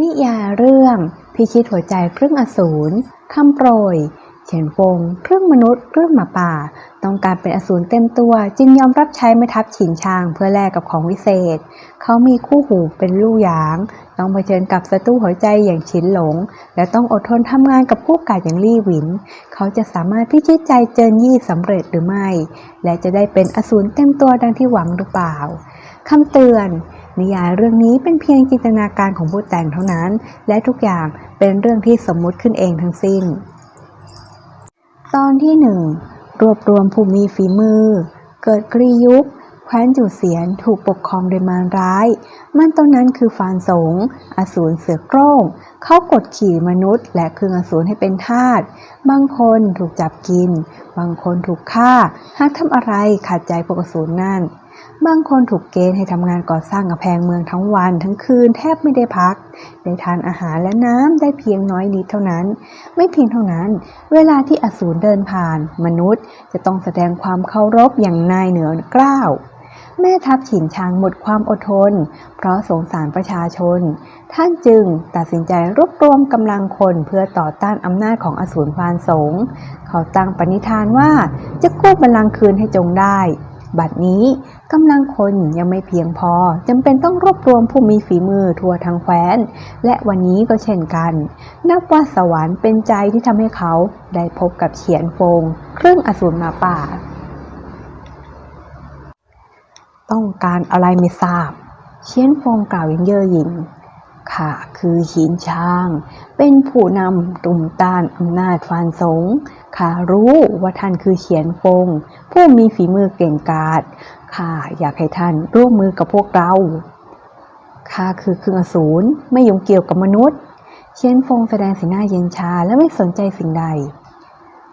นิยายเรื่องพิชิตหัวใจครึ่งอสูรคำโปรย เฉียนฟงครึ่งมนุษย์ครึ่งหมาป่า ต้องการเป็นอสูรเต็มตัว จึงยอมรับใช้แม่ทัพฉินชางเพื่อแลกกับของวิเศษ เขามีคู่หูเป็นลู่หยาง ต้องเผชิญกับศัตรูหัวใจอย่างฉินหลง และต้องอดทนทำงานกับผู้กาจอย่างลี่หวิน เขาจะสามารถพิชิตใจเจินยี่สำเร็จหรือไม่ และจะได้เป็นอสูรเต็มตัวดังที่หวังหรือเปล่าคำเตือน นิยายเรื่องนี้เป็นเพียงจินตนาการของผู้แต่งเท่านั้น และทุกอย่างเป็นเรื่องที่สมมุติขึ้นเองทั้งสิ้น ตอนที่หนึ่งรวบรวมผู้มีฝีมือ เกิดกรียุคแคว้นจู่เสียนถูกปกครองโดยมารร้าย มันตอนนั้นคือฟานสง อสูรเสือโคร่ง เขากดขี่มนุษย์ และคืนอสูรให้เป็นทาส บางคนถูกจับกิน บางคนถูกฆ่า หากทำอะไรขัดใจพวกอสูรนั่น บางคนถูกเกณฑ์ให้ทำงานก่อสร้างกำแพงเมืองทั้งวันทั้งคืนแทบไม่ได้พัก ได้ทานอาหารและน้ำได้เพียงน้อยนิดเท่านั้น ไม่เพียงเท่านั้น เวลาที่อสูรเดินผ่าน มนุษย์จะต้องแสดงความเคารพอย่างนายเหนือกล้าวแม่ทัพฉินชางหมดความอดทน เพราะสงสารประชาชน ท่านจึงตัดสินใจรวบรวมกำลังคนเพื่อต่อต้านอำนาจของอสูรพานสง เขาตั้งปณิธานว่าจะกู้บัลลังก์คืนให้จงได้ บัดนี้กำลังคนยังไม่เพียงพอจำเป็นต้องรวบรวมผู้มีฝีมือทั่วทั้งแคว้น และวันนี้ก็เช่นกัน นับว่าสวรรค์เป็นใจที่ทำให้เขาได้พบกับเฉียนฟง เครื่องอสูรมาป่า ต้องการอะไรไม่ทราบเชียนฟงกล่าวอย่างเย่อหยิ่ง ข้าคือหินช้าง เป็นผู้นำตุ่มต้านอำนาจฟานสงข้ารู้ว่าท่านคือเฉียนฟง ผู้มีฝีมือเก่งกาจข้าอยากให้ท่านร่วมมือกับพวกเราข้าคือเครื่องอสูรไม่ยุ่งเกี่ยวกับมนุษย์เชียนฟงแสดงสีหน้าเย็นชาและไม่สนใจสิ่งใด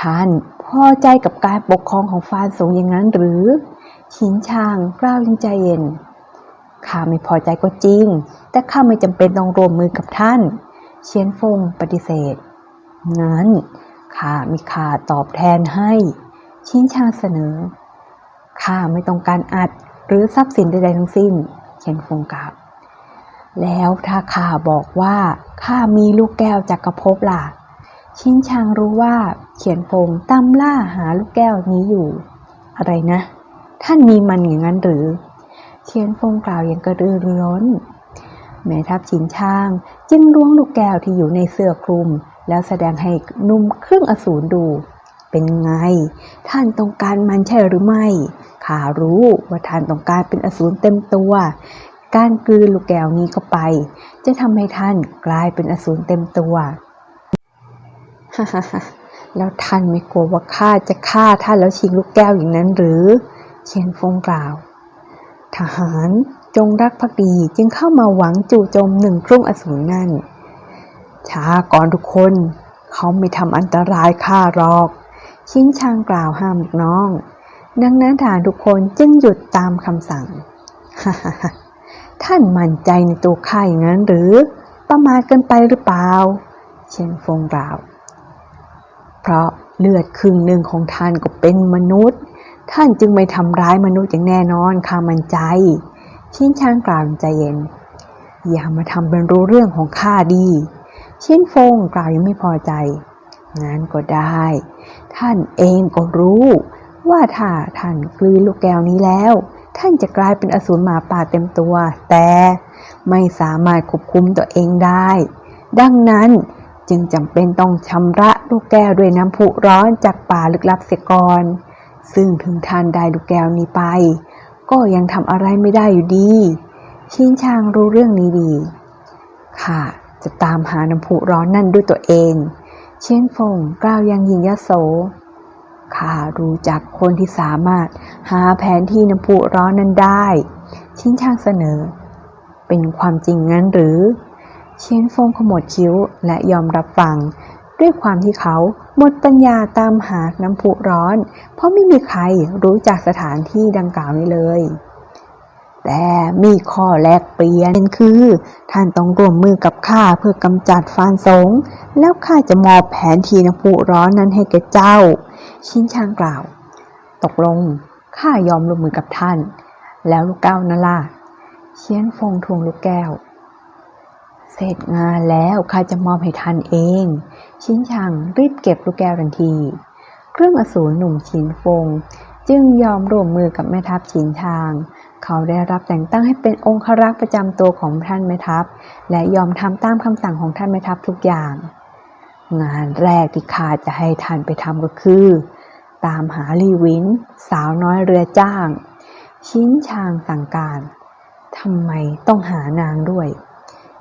ท่านพอใจกับการปกครองของฟานสงอย่างนั้นหรือชินช้างกล้าวยังใจเย็น ข้าไม่พอใจก็จริง แต่ข้าไม่จำเป็นต้องร่วมมือกับท่าน เชียนฟงปฏิเสธ งั้นข้ามีค่าตอบแทนให้ ชินชางเสนอ ข้าไม่ต้องการอัดหรือทรัพย์สินใดๆทั้งสิ้น เชียนฟงกล่าวแล้วถ้าข้าบอกว่าข้ามีลูกแก้วจักรภพล่ะ ชินชางรู้ว่าเขียนฟงตามล่าหาลูกแก้วนี้อยู่ อะไรนะ ท่านมีมันอย่างนั้นหรือ เชียนฟงกล่าวอย่างกระตือรือร้น แม่ทัพชินช่าง จึงล้วงลูกแก้วที่อยู่ในเสื้อคลุม แล้วแสดงให้นุ่มเครื่องอสูรดู เป็นไง ท่านต้องการมันใช่หรือไม่ข้ารู้ว่าท่านต้องการเป็นอสูรเต็มตัว การกลืนลูกแก้วนี้เข้าไป จะทำให้ท่านกลายเป็นอสูรเต็มตัวฮ่าฮ่าฮ่าแล้วท่านไม่กลัวว่าข้าจะฆ่าท่านแล้วชิงลูกแก้วอย่างนั้นหรือ เชียนฟงกล่าว ทหารจงรักภักดีจึงเข้ามาหวังจู่โจมหนึ่งครุ่งอสูรนั่น ช้าก่อนทุกคน เขาไม่ทำอันตรายข้าหรอก ชิงชางกล่าวห้ามลูกน้อง ดังนั้นทหารทุกคนจึงหยุดตามคำสั่ง ท่านมั่นใจในตัวข้าอย่างนั้นหรือ ประมาทเกินไปหรือเปล่า เชียนฟงกล่าว เพราะเลือดครึ่งหนึ่งของท่านก็เป็นมนุษย์ ท่านจึงไม่ทำร้ายมนุษย์อย่างแน่นอนข้ามั่นใจ ชิ้นชางกล่าวใจเย็น อย่ามาทำเป็นรู้เรื่องของข้าดี ชิ้นฟงกล่าวยังไม่พอใจงั้นก็ได้ ท่านเองก็รู้ ว่าถ้าท่านกลืนลูกแก้วนี้แล้ว ท่านจะกลายเป็นอสูรหมาป่าเต็มตัว แต่ไม่สามารถควบคุมตัวเองได้ ดังนั้นจึงจำเป็นต้องชำระลูกแก้วด้วยน้ำพุร้อนจากป่าลึกลับเสียก่อน ซึ่งถึงท่านได้ลูกแก้วนี้ไป ก็ยังทำอะไรไม่ได้อยู่ดี ชินชางรู้เรื่องนี้ดี ค่ะจะตามหาน้ำพุร้อนนั่นด้วยตัวเอง เช่นฟงกล่าวยังยิงยโสข้ารู้จักคนที่สามารถหาแผนที่น้ำพุร้อนนั้นได้ ชินชางเสนอ เป็นความจริงงั้นหรือ เชนฟงขมวดคิ้วและยอมรับฟัง ด้วยความที่เขาหมดปัญญาตามหาน้ำพุร้อน เพราะไม่มีใครรู้จักสถานที่ดังกล่าวนี้เลย แต่มีข้อแลกเปลี่ยนคือ ท่านต้องร่วมมือกับข้าเพื่อกำจัดฟานสง แล้วข้าจะมอบแผนที่น้ำพุร้อนนั้นให้แก่เจ้า ชินชางกล่าว ตกลงข้ายอมร่วมมือกับท่าน แล้วลูกแก้วนั่นล่ะเชียนฟงทวงลูกแก้ว เสร็จงานแล้วข้าจะมอบให้ท่านเอง ชินชังรีบเก็บลูกแก้วทันที เครื่องอสูรหนุ่มชินฟง จึงยอมร่วมมือกับแม่ทัพชินชาง เขาได้รับแต่งตั้งให้เป็นองครักษ์ประจำตัวของท่านแม่ทัพ และยอมทำตามคำสั่งของท่านแม่ทัพทุกอย่าง งานแรกที่ข้าจะให้ท่านไปทำก็คือ ตามหาลีวิน สาวน้อยเรือจ้าง ชินชางสั่งการทำไมต้องหานางด้วย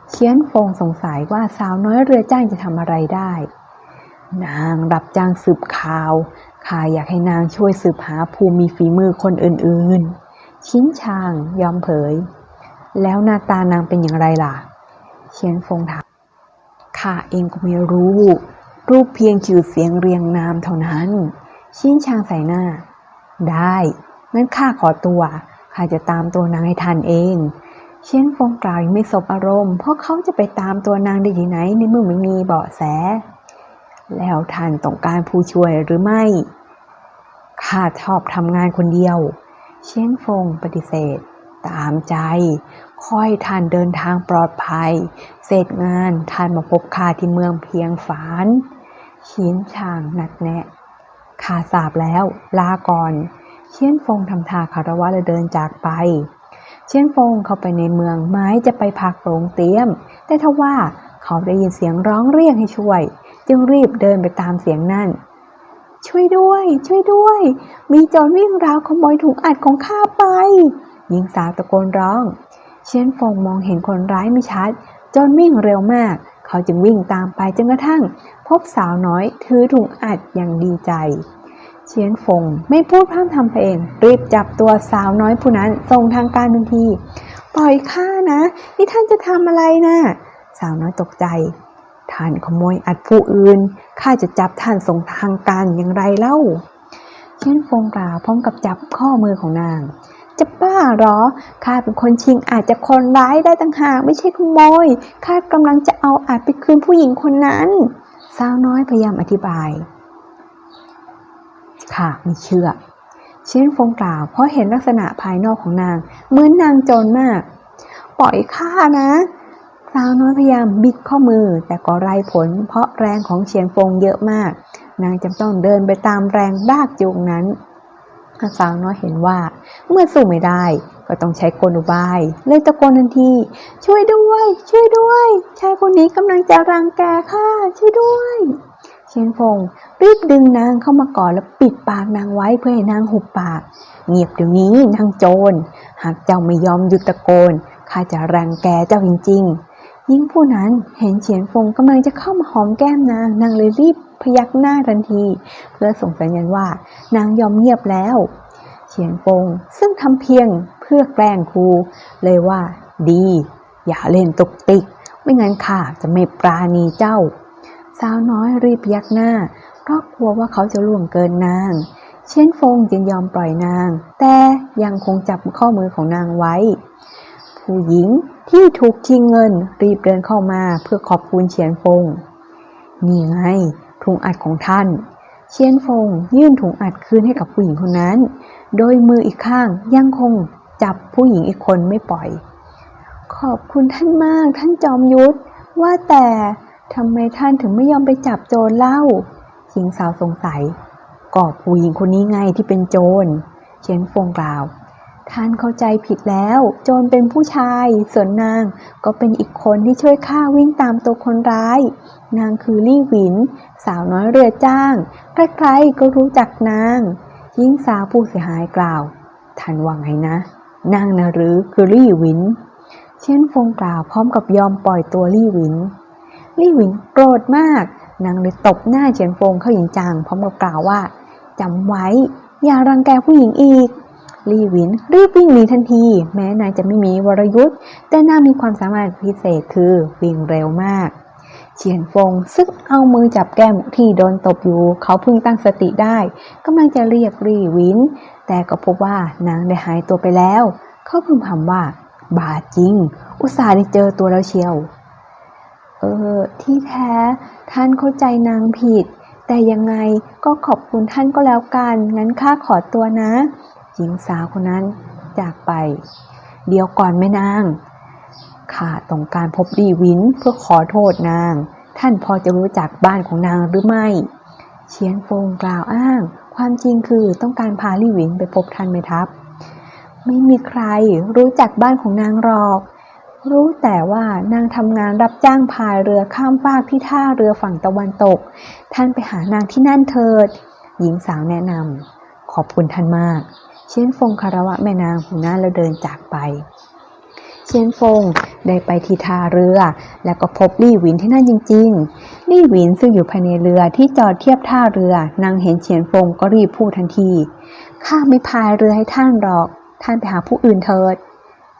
เชียนฟงสงสัยว่าสาวน้อยเรือจ้างจะทำอะไรได้ นางรับจ้างสืบข่าวข้าอยากให้นางช่วยสืบหาภูมิฝีมือคนอื่นๆ ชิ้นชางยอมเผย แล้วหน้าตานางเป็นอย่างไรล่ะเชียนฟงถามข้าเองก็ไม่รู้ รูปเพียงชื่อเสียงเรียงนามเท่านั้น ชิ้นชางใส่หน้า ได้งั้นข้าขอตัวข้าจะตามตัวนางให้ทันเอง เชียนฟงกล่าวยังไม่สบอารมณ์ เพราะเขาจะไปตามตัวนางได้ที่ไหนในเมื่อไม่มีเบาะแส แล้วท่านต้องการผู้ช่วยหรือไม่ ข้าชอบทำงานคนเดียว เชียนฟงปฏิเสธ ตามใจ ค่อยท่านเดินทางปลอดภัย เสร็จงานท่านมาพบข้าที่เมืองเพียงฝานชินช่างนัดแนะข้าทราบแล้ว ลาก่อน เชียนฟงทำท่าคารวะและเดินจากไป เชียนฟงเข้าไปในเมืองไม้จะไปพักโรงเตี้ยม แต่ทว่าเขาได้ยินเสียงร้องเรียกให้ช่วย จึงรีบเดินไปตามเสียงนั่น ช่วยด้วย ช่วยด้วย มีโจรวิ่งราวขโมยถุงอัดของข้าไป หญิงสาวตะโกนร้อง เชียนฟงมองเห็นคนร้ายไม่ชัดโจรวิ่งเร็วมาก เขาจึงวิ่งตามไปจนกระทั่ง พบสาวน้อยถือถุงอัดอย่างดีใจ เชียนฟงไม่พูดพร่ำทำเพลง รีบจับตัวสาวน้อยผู้นั้นส่งทางการทันที ปล่อยข้านะ นี่ท่านจะทำอะไรนะสาวน้อยตกใจ ท่านขโมยอัดผู้อื่น ข้าจะจับท่านส่งทางการอย่างไรเล่า เชียนฟงกล่าวพร้อมกับจับข้อมือของนาง จะบ้าหรอ ข้าเป็นคนชิงอาจจะคนร้ายได้ต่างหากไม่ใช่ขโมย ข้ากำลังจะเอาอาจไปคืนผู้หญิงคนนั้น สาวน้อยพยายามอธิบาย ข้าไม่เชื่อ เชียนฟงกล่าวเพราะเห็นลักษณะภายนอกของนางเหมือนนางโจรมาก ปล่อยข้านะสาวน้อยพยายามบิดข้อมือแต่ก็ไร้ผล เพราะแรงของเชียนฟงเยอะมาก นางจำต้องเดินไปตามแรงลากจูงนั้นสาวน้อยเห็นว่า เมื่อสู้ไม่ได้ก็ต้องใช้กลอุบาย เลยตะโกนทันที ช่วยด้วย ช่วยด้วย ชายคนนี้กำลังจะรังแกข้าช่วยด้วย เชียนฟงรีบดึงนางเข้ามากอดและปิดปากนางไว้เพื่อให้นางหุบปาก เงียบเดี๋ยวนี้นางโจร หากเจ้าไม่ยอมหยุดตะโกนข้าจะรังแกเจ้าจริงๆ ยิ่งผู้นั้นเห็นเฉียนฟงกำลังจะเข้ามาหอมแก้มนางนางเลยรีบพยักหน้าทันที เพื่อส่งสัญญาณว่า นางยอมเงียบแล้ว เฉียนฟงซึ่งทำเพียงเพื่อแกล้งครู เลยว่า ดี อย่าเล่นตุกติก ไม่งั้นข้าจะไม่ปราณีเจ้า สาวน้อยรีบยักหน้า เพราะกลัวว่าเขาจะล่วงเกินนาง เชียนฟงจึงยอมปล่อยนาง แต่ยังคงจับข้อมือของนางไว้ ผู้หญิงที่ถูกชิงเงินรีบเดินเข้ามาเพื่อขอบคุณเฉียนฟง นี่ไงถุงอัดของท่าน เชียนฟงยื่นถุงอัดคืนให้กับผู้หญิงคนนั้น โดยมืออีกข้างยังคงจับผู้หญิงอีกคนไม่ปล่อย ขอบคุณท่านมากท่านจอมยุทธว่าแต่ ทำไมท่านถึงไม่ยอมไปจับโจรเล่าหญิงสาวสงสัย ก็ผู้หญิงคนนี้ไงที่เป็นโจรเชียนฟงกล่าว ท่านเข้าใจผิดแล้ว โจรเป็นผู้ชาย ส่วนนางก็เป็นอีกคนที่ช่วยข้าวิ่งตามตัวคนร้าย นางคือลี่หวิน สาวน้อยเรือจ้าง ใครๆก็รู้จักนาง หญิงสาวผู้เสียหายกล่าว ท่านว่าไงนะ นางนะหรือคือลี่หวิน เช่นฟงกล่าวพร้อมกับยอมปล่อยตัวลี่หวิน ลี่หวินโกรธมาก นางเลยตบหน้าเฉียนฟงเข้าอย่างจังพร้อมกับกล่าวว่าจำไว้ อย่ารังแกผู้หญิงอีกลี่หวินรีบวิ่งหนีทันที แม้นางจะไม่มีวรยุทธ์ แต่นางมีความสามารถพิเศษคือวิ่งเร็วมาก เฉียนฟงซึ่งเอามือจับแก้มที่โดนตบอยู่ เขาเพิ่งตั้งสติได้กำลังจะเรียกลี่หวิน แต่ก็พบว่านางได้หายตัวไปแล้ว เขาพึมพำว่า บาจริง อุตส่าห์ได้เจอตัวแล้วเชียว เออที่แท้ท่านเข้าใจนางผิด แต่ยังไงก็ขอบคุณท่านก็แล้วกัน งั้นข้าขอตัวนะ หญิงสาวคนนั้นจากไป เดี๋ยวก่อนแม่นางข้าต้องการพบดีวินเพื่อขอโทษนาง ท่านพอจะรู้จักบ้านของนางหรือไม่ เชียนฟงกล่าวอ้าง ความจริงคือต้องการพาลี่วินไปพบท่านแม่ทัพ ไม่มีใครรู้จักบ้านของนางหรอก รู้แต่ว่านางทำงานรับจ้างพายเรือข้ามฟากที่ท่าเรือฝั่งตะวันตก ท่านไปหานางที่นั่นเถิด หญิงสาวแนะนำขอบคุณท่านมาก เชียนฟงคารวะแม่นางผู้นั้นแล้วเดินจากไป เชียนฟงได้ไปที่ท่าเรือ แล้วก็พบลี่หวินที่นั่นจริง ๆ ลี่หวินซึ่งอยู่ภายในเรือที่จอดเทียบท่าเรือนางเห็นเชียนฟงก็รีบพูดทันทีข้าไม่พายเรือให้ท่านหรอก ท่านไปหาผู้อื่นเถิด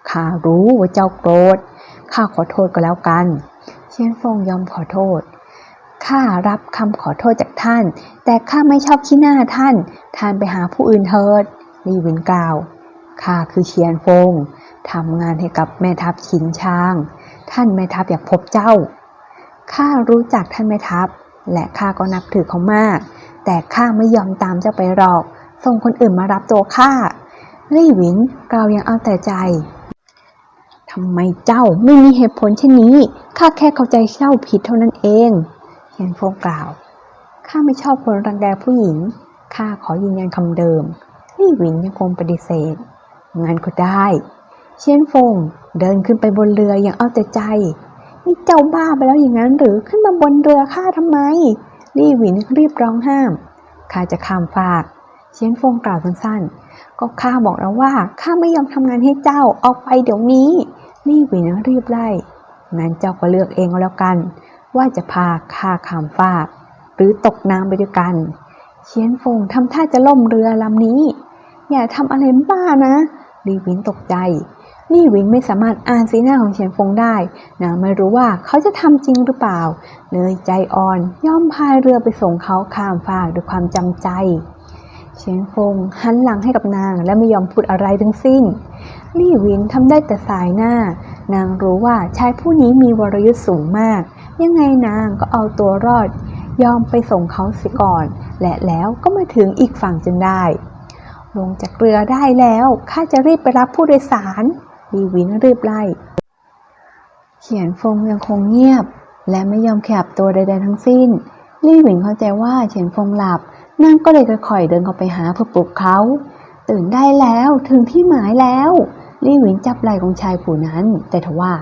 ข้ารู้ว่าเจ้าโกรธ ข้าขอโทษก็แล้วกัน เชียนฟงยอมขอโทษ ข้ารับคำขอโทษจากท่าน แต่ข้าไม่ชอบขี้หน้าท่าน ท่านไปหาผู้อื่นเถิด ลีวินกล่าว ข้าคือเชียนฟงทำงานให้กับแม่ทัพชินช้าง ท่านแม่ทัพอยากพบเจ้า ข้ารู้จักท่านแม่ทัพ และข้าก็นับถือเขามาก แต่ข้าไม่ยอมตามเจ้าไปหรอก ส่งคนอื่นมารับตัวข้าลี่หวินกล่าวยังเอาแต่ใจ ทำไมเจ้าไม่มีเหตุผลเช่นนี้ ข้าแค่เข้าใจเจ้าผิดเท่านั้นเองเฮียนฟงกล่าว ข้าไม่ชอบคนรังแกผู้หญิง ข้าขอยืนยันคำเดิมลี่หวินยังคงปฏิเสธงั้นก็ได้ เชียนฟงเดินขึ้นไปบนเรืออย่างเอาแต่ใจ นี่เจ้าบ้าไปแล้วอย่างนั้นหรือขึ้นมาบนเรือข้าทำไม ลี่หวินรีบร้องห้าม ข้าจะข้ามฟาก เชียนฟงกล่าวสั้นๆ ก็ข้าบอกแล้วว่าข้าไม่ยอมทำงานให้เจ้าออกไปเดี๋ยวนี้ ลี่หวินรีบไล่ งั้นเจ้าก็เลือกเองก็แล้วกัน ว่าจะพาข้าข้ามฟาก หรือตกน้ำไปด้วยกันเชียนฟงทำท่าจะล่มเรือลำนี้ อย่าทำอะไรบ้านะลี่หวินตกใจลี่หวินไม่สามารถอ่านสีหน้าของเชียนฟงได้นางไม่รู้ว่าเขาจะทำจริงหรือเปล่า เลยใจอ่อนย่อมพายเรือไปส่งเขาข้ามฟากด้วยความจำใจเชียนฟงหันหลังให้กับนางและไม่ยอมพูดอะไรทั้งสิ้น ลี่หวินทำได้แต่สายหน้า นางรู้ว่าชายผู้นี้มีวรยุทธ์สูงมาก ยังไงนางก็เอาตัวรอด ยอมไปส่งเขาเสียก่อน และแล้วก็มาถึงอีกฝั่งจนได้ ลงจากเรือได้แล้วข้าจะรีบไปรับผู้โดยสารลีวินรีบไล่ เขียนฟงยังคงเงียบ และไม่ยอมขบตัวใดๆทั้งสิ้นลี่หวินเข้าใจว่าเฉียนฟงหลับนางก็เลยค่อยๆเดินเข้าไปหาเพื่อปลุกเขา ตื่นได้แล้วถึงที่หมายแล้ว ลี่หวินจับไหล่ของชายผู้นั้น แต่ทว่า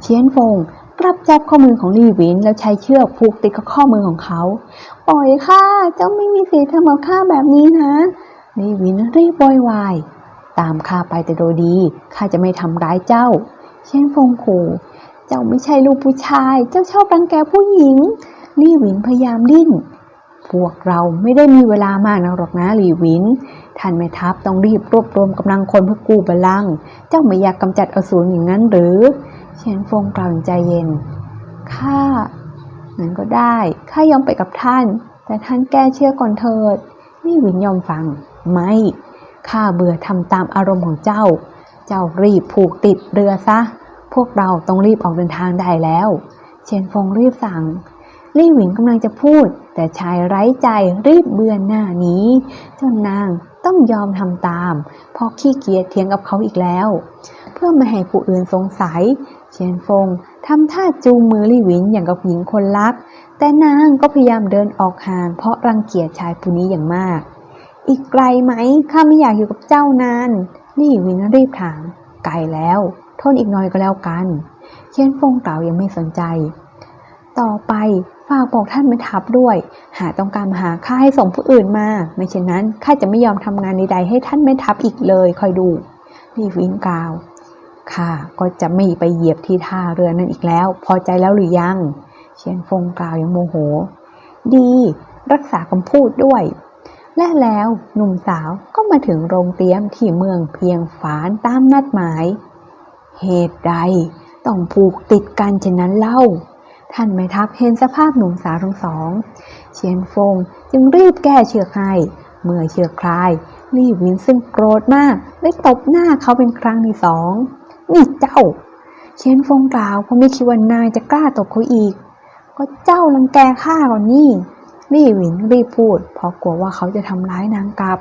เชียนฟงกลับจับข้อมือของลี่หวินแล้วใช้เชือกผูกติดกับข้อมือของเขา ปล่อยข้าเจ้าไม่มีสิทธิ์ทำกับข้าแบบนี้นะ ลี่หวินรีบโวยวาย ตามข้าไปแต่โดยดีข้าจะไม่ทำร้ายเจ้า เชียนฟงขู่เจ้าไม่ใช่ลูกผู้ชาย เจ้าชอบรังแกผู้หญิง ลี่หวินพยายามดิ้น วกเราไม่ได้มีเวลามากนะหรอกนะลีวิน ท่านแม่ทัพต้องรีบรวบรวมกำลังคนเพื่อกู้บัลลังเจ้าไม่อยากกำจัดอสูรอย่างนั้นหรือเชียนฟงกล่าวอย่างใจเย็น ข้านั้นก็ได้ ข้ายอมไปกับท่าน แต่ท่านแก้เชื่อก่อนเถิดลี่วินยอมฟัง ไม่ ข้าเบื่อทำตามอารมณ์ของเจ้า เจ้ารีบผูกติดเรือซะ พวกเราต้องรีบออกเดินทางได้แล้ว เชียนฟงรีบสั่ง ลี่หวินกำลังจะพูด แต่ชายไร้ใจรีบเบือนหน้านี้ เจนนางต้องยอมทำตาม เพราะขี้เกียจเถียงกับเขาอีกแล้ว เพื่อไม่ให้ผู้อื่นสงสัย เชียนฟงทำท่าจูงมือลี่หวินอย่างกับหญิงคนรัก แต่นางก็พยายามเดินออกห่าง เพราะรังเกียจชายผู้นี้อย่างมาก อีกไกลไหมข้าไม่อยากอยู่กับเจ้านานลี่หวินรีบถามไกลแล้วทนอีกหน่อยก็แล้วกัน เชียนฟงเต่าวยังไม่สนใจ ต่อไป ฝากบอกท่านแม่ทัพด้วย หาต้องการมาหาข้าให้ส่งผู้อื่นมา ไม่เช่นนั้นข้าจะไม่ยอมทำงานใดๆให้ท่านแม่ทัพอีกเลย คอยดูลี่วินกล่าวข้าก็จะไม่ไปเหยียบที่ท่าเรือนั้นอีกแล้ว พอใจแล้วหรือยัง เชียนฟงกล่าวอย่างโมโห ดี รักษาคำพูดด้วย และแล้วหนุ่มสาวก็มาถึงโรงเตรียมที่เมืองเพียงฝานตามนัดหมาย เหตุใดต้องผูกติดกันเช่นนั้นเล่า ท่านแม่ทัพเห็นสภาพหนุ่มสาวทั้งสอง เชียนฟงจึงรีบแก้เชือกให้ เมื่อเชือกคลายลี่วินซึ่งโกรธมากได้ตบหน้าเขาเป็นครั้งที่สอง นี่เจ้า เชียนฟงกล่าวเพราะไม่คิดว่านายจะกล้าตบเขาอีก ก็เจ้ารังแกข้าก่อนนี่ลี่วินรีบพูดเพราะกลัวว่าเขาจะทำร้ายนางกลับ